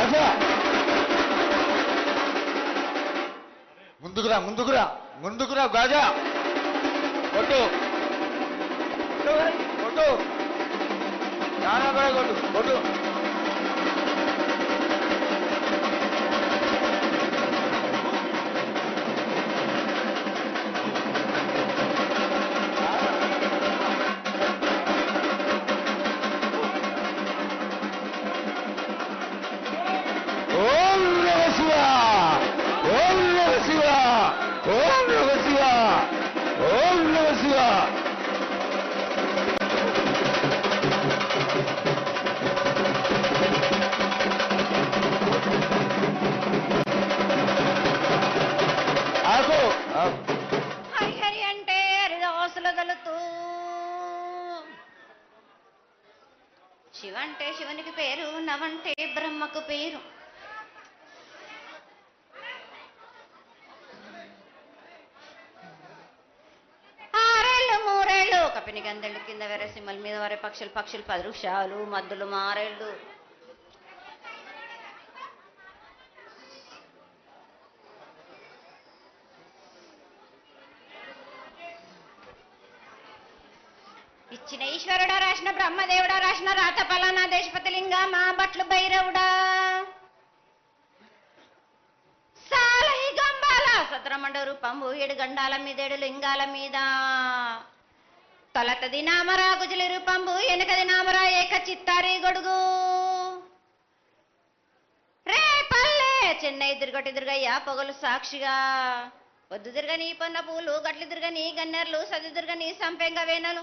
రాజా. ముందుకురా ముందుకురా ముందుకురా Gaza. కొట్టు. కొట్టు. చాలా కూడా కొట్టు. కొట్టు. శివునికి పేరు నవంటే బ్రహ్మకు పేరు. ఆరేళ్ళు మూరేళ్ళు కపిని గందెళ్ళు కింద వేరే సింహల మీద వరే పక్షులు పక్షులు పది వృక్షాలు మద్దులు మారేళ్ళు. బ్రహ్మదేవుడా రాసిన రాత పలానా దేశపతిలింగ మా బట్లు భైరవుడా? సాలహి గంబాల సత్రమండ రూపంబు ఏడు గండాల మీదేడు లింగాల మీద. తొలతది నామరా గుజలి రూపంబు వెనకది నామరా ఏక చిత్తారి గొడుగు. రే పల్లె చెన్నై దుర్గటి దుర్గయ్య పొగలు సాక్షిగా. పొద్దు దుర్గని పొన్న పూలు గట్లు దుర్గని గన్నెర్లు సది దుర్గని సంపెంగ వేనలు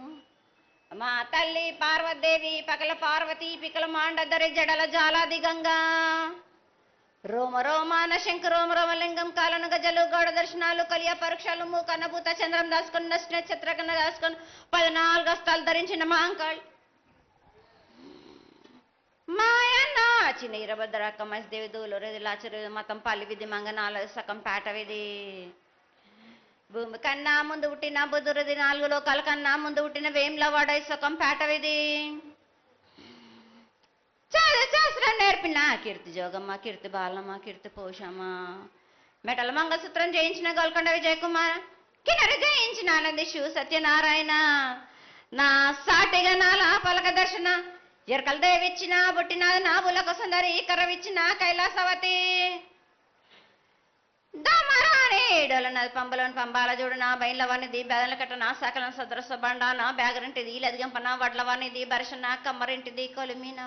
మా తల్లి పార్వదేవి పకల పార్వతి పికల మాండదరి జడల జాలాది గంగా. రోమ రోమాన శంఖ రోమ రోమలింగం కాలను గజలు గౌడ దర్శనాలు కలియ పరీక్షలు మూకన్నభూత చంద్రం దాసుకొని నష్ట నక్షత్రకన్న దాసుకొని పద్నాలుగు హస్తాలు ధరించిన మాంకాళ్ మాయన్న చిన్న ఇరభద్రక్క మసిదేవి దూలు రెదిలాచరు మతం పల్లి విధి మంగనాల సకం పేట విధి. భూమి కన్నా ముందు పుట్టిన బుధురది నాలుగు లోకాల కన్నా ముందు పుట్టిన వేమ్ల వాడై సుఖం పేటవిది. చాలా శాస్త్రం నేర్పిన కీర్తి జోగమ్మ కీర్తి బాలమ్మ కీర్తి పోషమ్మ. మెటల మంగళసూత్రం జయించిన గోల్కొండ విజయ్ కుమార్ జయించిన ఆనంది శివ సత్యనారాయణ. నా సాటిగా నాలా పలక దర్శన ఎరకల దేవిచ్చిన పుట్టిన నా బులక సుందరి కర్రవిచ్చిన కైలాసవతి దమరాని డోలనది పంబలోని పంబాల నా బయల వానిది బెదల కట్టన సకలం సదరస నా బ్యాగరింటిది లదిగంపన వడ్ల వానిది బరసన కమ్మరింటిది కొలిమిన.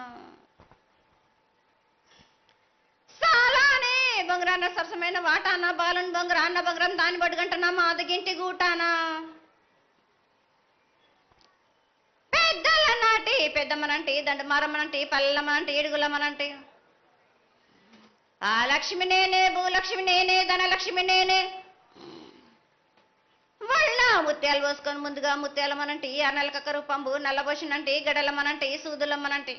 సాలానే బొంగరాన్న సరసమైన వాటాన బాలన్ బొంగరాన్న బొంగరం దాని బడుగంటనా మాదగింటి గూటానా. పెద్దల నాటి పెద్దమ్మనంటి దండమారమ్మనంటి పల్లెమ్మనంటి ఏడుగులమ్మనంటి. ఆ లక్ష్మి నేనే భూలక్ష్మి నేనే ధనలక్ష్మి నేనే వాళ్ళ ముత్యాలు పోసుకొని ముందుగా ముత్యాలమ్మనంటి ఆ నెలకక్క రూపంబు నల్లబోసినంటి గడలమ్మనంటి సూదులమ్మనంటి.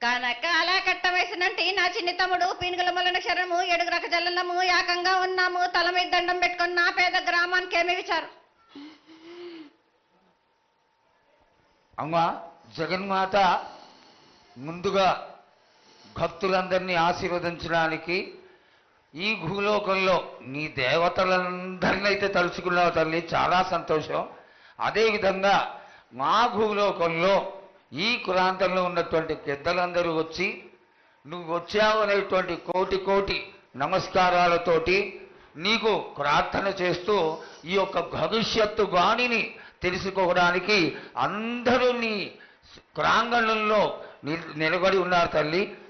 కనక అలా కట్ట వేసినంటి నా చిన్ని తమ్ముడు పీనుగుల మొలన క్షరము ఎడుగురక జల్లము ఏకంగా ఉన్నాము తల మీద దండం పెట్టుకొని నా పేద గ్రామానికి ఏమి విచారు అమ్మా జగన్మాత ముందుగా భక్తులందరినీ ఆశీర్వదించడానికి ఈ భూలోకంలో నీ దేవతలందరినీ అయితే తలుచుకున్నావు తల్లి చాలా సంతోషం. అదేవిధంగా మా భూలోకంలో ఈ ప్రాంతంలో ఉన్నటువంటి పెద్దలందరూ వచ్చి నువ్వు వచ్చావు అనేటువంటి కోటి కోటి నమస్కారాలతోటి నీకు ప్రార్థన చేస్తూ ఈ యొక్క భవిష్యత్తు వాణిని తెలుసుకోవడానికి అందరూ నీ ప్రాంగణంలో నిలబడి ఉన్నారు తల్లి.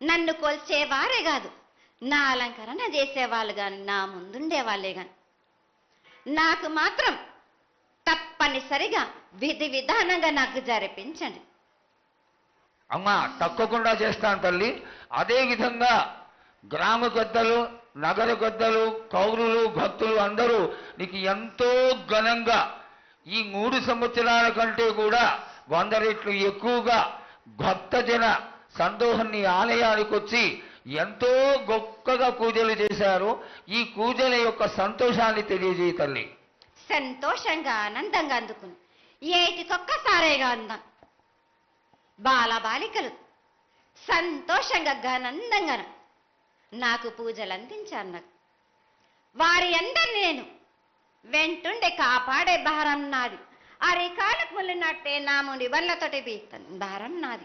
నన్ను కొల్చేవారే కాదు. నా అలంకరణ చేసేవాళ్ళు కానీ నా ముందుండే వాళ్ళే కానీ నాకు మాత్రం తప్పనిసరిగా విధి విధానంగా నాకు జరిపించండి. అమ్మా తప్పకుండా చేస్తాను తల్లి. అదే విధంగా గ్రామ పెద్దలు నగర పెద్దలు కౌరులు భక్తులు అందరూ నీకు ఎంతో ఘనంగా ఈ మూడు సంవత్సరాల కంటే కూడా వంద రెట్లు ఎక్కువగా భక్తజన సంతోషాన్ని ఆలయానికి వచ్చి ఎంతో గొప్పగా పూజలు చేశారు. ఈ పూజల యొక్క సంతోషాన్ని తెలియజేయ తల్లి. సంతోషంగా ఆనందంగా అందుకుని. ఏటికొక్కసారేగా అందాం. బాల బాలికలు సంతోషంగా ఘనందంగా నాకు పూజలు అందించాను నాకు. వారి అందరిని నేను వెంటుండే కాపాడే భారం నాది. అరికాలకు ముళ్ళినట్టే నా వల్లతోటి బళ్ళతోటి భారం నాది.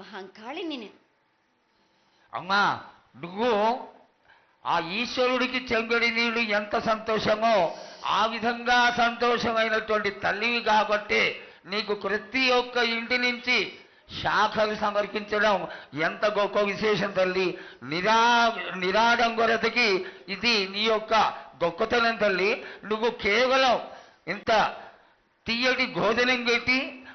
మహంకాళిని నేను అమ్మా నువ్వు ఆ ఈశ్వరుడికి చెంగడి నీళ్ళు ఎంత సంతోషమో ఆ విధంగా సంతోషమైనటువంటి తల్లివి కాబట్టి నీకు ప్రతి ఒక్క ఇంటి నుంచి శాఖలు సమర్పించడం ఎంత గొప్ప విశేషం తల్లి. నిరా నిరాడంబరతకి ఇది నీ యొక్క గొప్పతనం తల్లి. నువ్వు కేవలం ఇంత తీయటి భోజనం పెట్టి